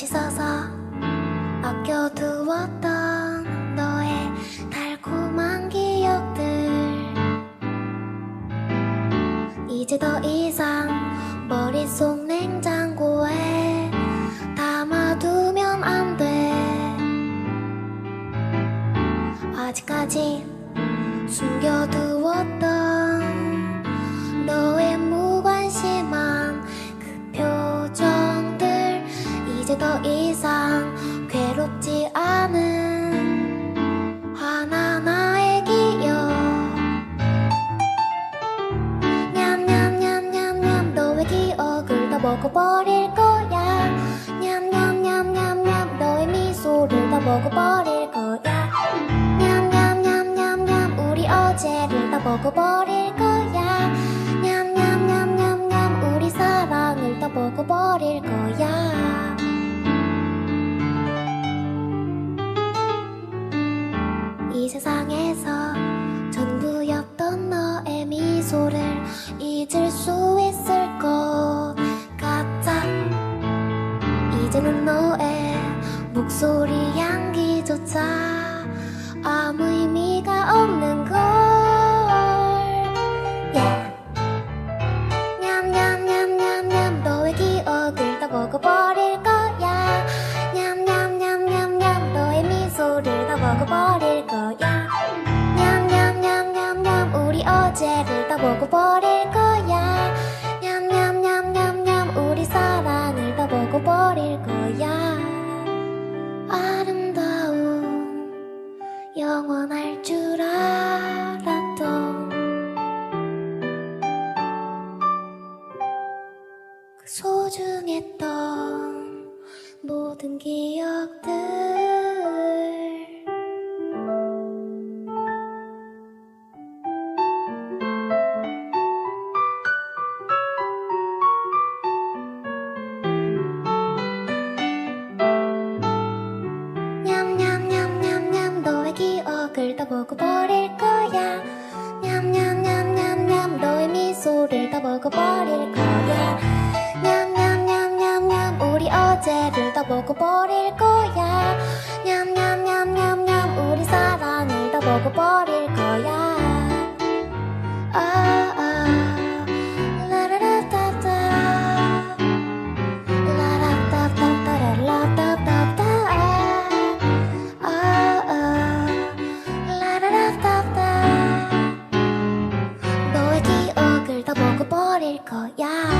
맛있어서 아껴두었던 너의 달콤한 기억들. 이제 더 이상 머릿속 냉장고에 담아두면 안 돼. 아직까지 숨겨두었던 너의 먹어버릴 거야. 냠냠냠냠냠. 너의 미소를 다 먹어버릴 거야. 냠냠냠냠냠. 우리 어제를 다 먹어버릴 이제는 너의 목소리 향기조차 아무 의미가 없는 걸 yeah. 냠냠냠냠냠 너의 기억을 다 먹어버릴 거야 냠냠냠냠냠 너의 미소를 다 먹어버릴 거야 냠냠냠냠냠 우리 어제를 다 먹어버릴 거야 영원할 줄 알았던 그 소중했던 모든 기억들 다 먹어버릴 거야. 냠냠냠냠냠 너의 미소를 다 먹어버릴 거야. 냠냠냠냠냠 우리 어제를 다 먹어버릴 거야 너